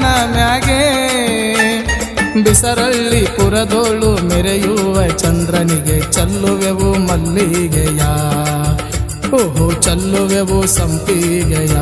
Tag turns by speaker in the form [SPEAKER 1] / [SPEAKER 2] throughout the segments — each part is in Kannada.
[SPEAKER 1] ಸಿದ್ಧನ ಮ್ಯಾಗೆ. ಬಿಸರಳ್ಳಿ ಪುರದೋಳು ಮೆರೆಯುವ ಚಂದ್ರನಿಗೆ ಚಲ್ಲುವೆವು ಮಲ್ಲಿಗೆಯ. ಓಹೋ ಚಲ್ಲುವೆವು ಸಂಪಿಗೆಯ.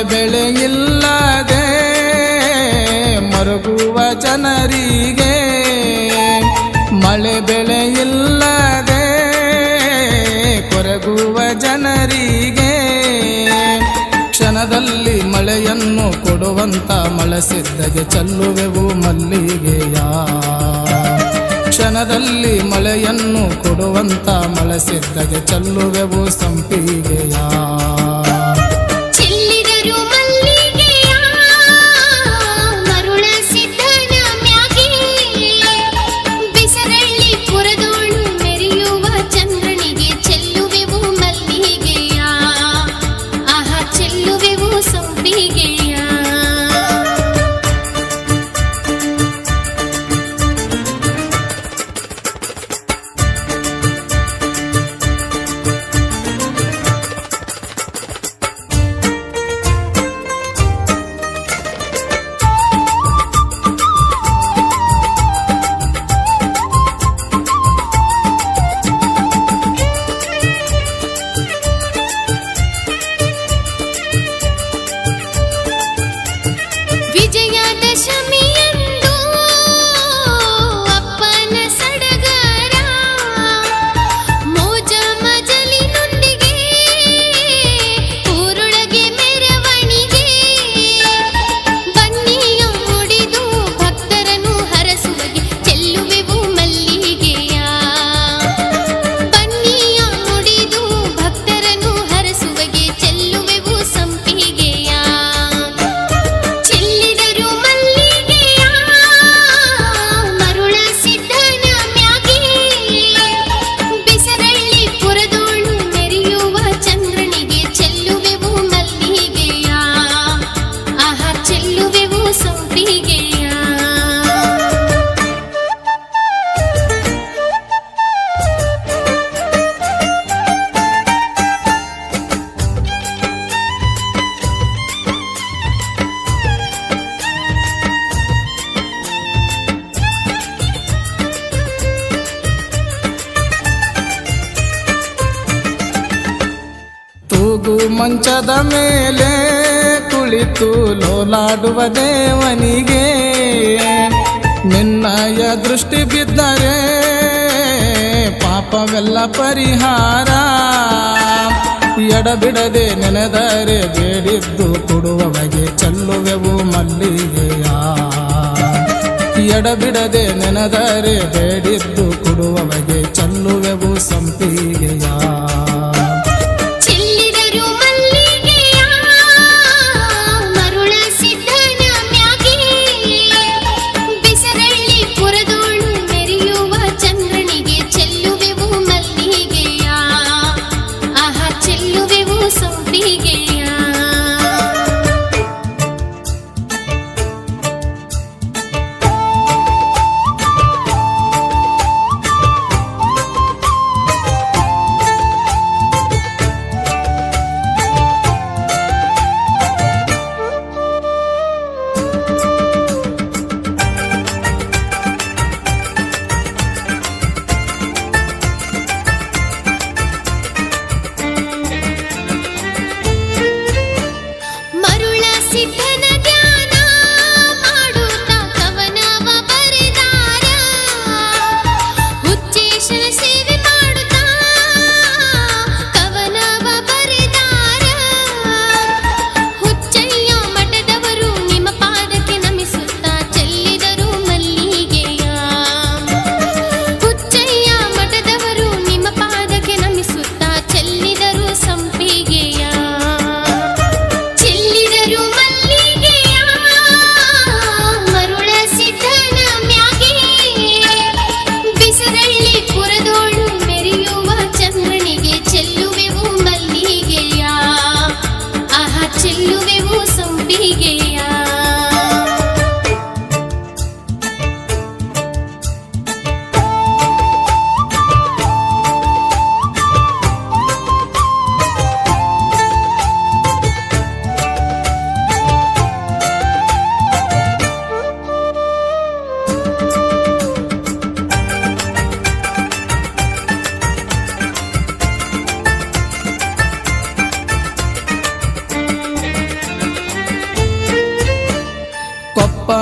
[SPEAKER 1] ಮಳೆ ಬೆಳೆ ಇಲ್ಲದೆ ಮರುಗುವ ಜನರಿಗೆ ಮಳೆ ಬೆಳೆ ಇಲ್ಲದೆ ಕೊರಗುವ ಜನರಿಗೆ ಕ್ಷಣದಲ್ಲಿ ಮಳೆಯನ್ನು ಕೊಡುವಂತ ಮಳಸಿದ್ದಗೆ ಚಲ್ಲುವೆವು ಮಲ್ಲಿಗೆಯ. ಕ್ಷಣದಲ್ಲಿ ಮಳೆಯನ್ನು ಕೊಡುವಂತ ಮಳಸಿದ್ದಗೆ ಚಲ್ಲುವೆವು ಸಂಪಿಗೆಯ. ತೂಗು ಮಂಚದ ಮೇಲೆ ಕುಳಿತು ಲೋಲಾಡುವ ದೇವನಿಗೆ. ನಿನ್ನಯ ದೃಷ್ಟಿ ಬಿದ್ದರೆ ಪಾಪವೆಲ್ಲ ಪರಿಹಾರ. ಎಡಬಿಡದೆ ನೆನೆದರೆ ಬೇಡಿದ್ದು ಕೊಡುವವಗೆ ಚೆಲ್ಲುವೆವು ಮಲ್ಲಿಗೆಯ. ಎಡಬಿಡದೆ ನೆನೆದರೆ ಬೇಡಿದ್ದು ಕೊಡುವವಗೆ ಚೆಲ್ಲುವೆವು ಸಂಪಿಗೆಯ.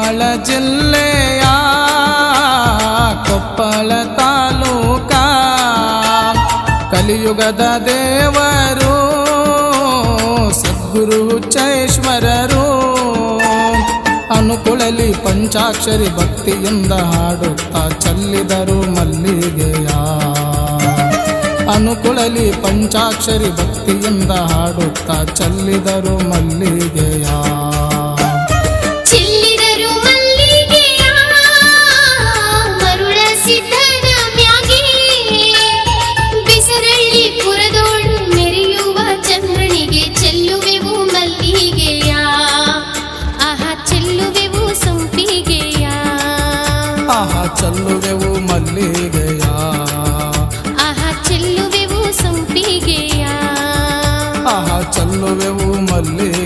[SPEAKER 2] ಕೊಪ್ಪಳ ಜಿಲ್ಲೆಯ ಕೊಪ್ಪಳ ತಾಲೂಕ. ಕಲಿಯುಗದ ದೇವರು, ಸದ್ಗುರು ಚೈಶ್ವರರು ಅನುಕುಳಲಿ ಪಂಚಾಕ್ಷರಿ ಭಕ್ತಿಯಿಂದ ಹಾಡುತ್ತಾ ಚಲ್ಲಿದರು ಮಲ್ಲಿಗೆಯ. ಅನುಕುಳಲಿ ಪಂಚಾಕ್ಷರಿ ಭಕ್ತಿಯಿಂದ ಹಾಡುತ್ತಾ ಚಲ್ಲಿದರು ಮಲ್ಲಿಗೆಯ. ಚಲ್ಲುವೆವು ಮಲ್ಲಿಗೆಯ
[SPEAKER 1] ಆಹಾ ಚೆಲ್ಲುವೆವು ಸಂಪಿಗೆಯ
[SPEAKER 2] ಆಹಾ ಚಲ್ಲುವೆವು ಮಲ್ಲಿಗೆಯ